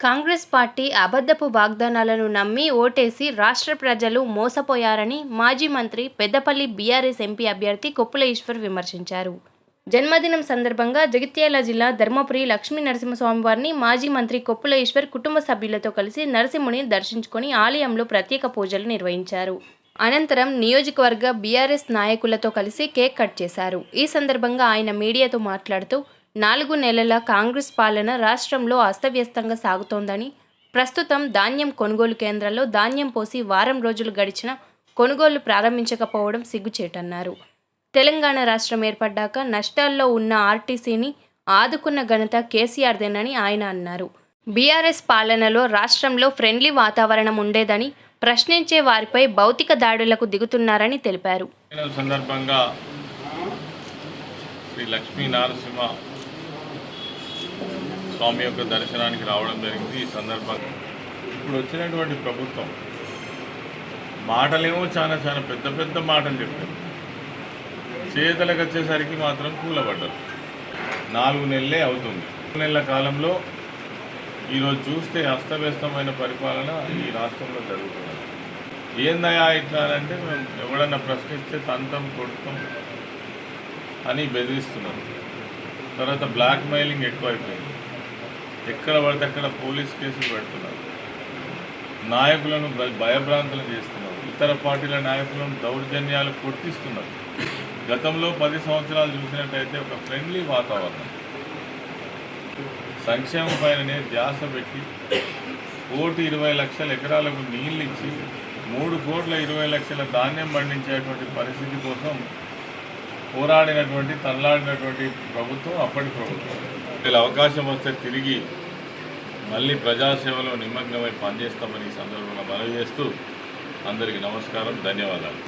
Congress party అబద్ధపు వాగ్దానాలను నమ్మి ఓటేసి రాష్ట్ర ప్రజలు మోసపోయారని మాజీ మంత్రి పెద్దపల్లి బీఆర్ఎస్ ఎంపీ అభ్యర్థి కొప్పుల ఈశ్వర్ విమర్శించారు. జన్మదినం సందర్భంగా జగిత్యాల జిల్లా ధర్మపురి లక్ష్మీ నరసింహస్వామి వారిని మాజీ మంత్రి కొప్పుల ఈశ్వర్ కుటుంబ సభ్యులతో కలిసి నరసింహుని దర్శించుకొని ఆలయంలో ప్రత్యేక పూజలు నిర్వహించారు. అనంతరం నియోజకవర్గ బీఆర్ఎస్ నాయకులతో కలిసి కేక్ కట్ చేశారు. ఈ సందర్భంగా ఆయన మీడియాతో మాట్లాడుతూ నాలుగు నెలల కాంగ్రెస్ పాలన రాష్ట్రంలో అస్తవ్యస్తంగా సాగుతోందని ప్రస్తుతం ధాన్యం కొనుగోలు కేంద్రాల్లో ధాన్యం పోసి వారం రోజులు గడిచిన కొనుగోలు ప్రారంభించకపోవడం సిగ్గుచేటన్నారు. తెలంగాణ రాష్ట్రం ఏర్పడ్డాక నష్టాల్లో ఉన్న ఆర్టీసీని ఆదుకున్న ఘనత కేసీఆర్దేనని ఆయన అన్నారు. బీఆర్ఎస్ పాలనలో రాష్ట్రంలో ఫ్రెండ్లీ వాతావరణం ఉండేదని ప్రశ్నించే వారిపై భౌతిక దాడులకు దిగుతున్నారని తెలిపారు. సందర్భంగా శ్రీ లక్ష్మీ నరసింహ స్వామి యొక్క దర్శనానికి రావడం జరిగింది ఈ సందర్భంగా. ఇప్పుడు వచ్చినటువంటి ప్రభుత్వం మాటలేమో చాలా చాలా పెద్ద పెద్ద మాటలు చెప్పారు. చేతలకు వచ్చేసరికి మాత్రం కూలబడ్డరు. నాలుగు నెలలే అవుతుంది. నెలల కాలంలో ఈరోజు చూస్తే అస్తవ్యస్తమైన పరిపాలన ఈ రాష్ట్రంలో జరుగుతుంది. ఏందయా ఇట్లా అంటే మేము ఎవడన్నా ప్రశ్నిస్తే తంతం కొడుతాం. అని బెదిరిస్తున్నారు. తర్వాత బ్లాక్ మెయిలింగ్ ఎక్కువైపోయింది. ఎక్కడ పడితే అక్కడ పోలీస్ కేసులు పెడుతున్నారు. నాయకులను భయ- భయభ్రాంతులు చేస్తున్నారు. ఇతర పార్టీల నాయకులను దౌర్జన్యాలు కొట్టిస్తున్నారు. గతంలో పది సంవత్సరాలు చూసినట్టయితే ఒక ఫ్రెండ్లీ వాతావరణం. సంక్షేమం పైననే ధ్యాస పెట్టి కోటి ఇరవై లక్షల ఎకరాలకు నీళ్ళు ఇచ్చి మూడు కోట్ల ఇరవై లక్షల ధాన్యం పండించేటువంటి పరిస్థితి కోసం పోరాడినటువంటి తల్లాడినటువంటి ప్రభుత్వం అప్పటి ప్రభుత్వం. వీళ్ళ అవకాశం వస్తే తిరిగి మళ్ళీ ప్రజాసేవలో నిమగ్నమై పనిచేస్తామని ఈ సందర్భంగా మనవి చేస్తూ అందరికీ నమస్కారం ధన్యవాదాలు.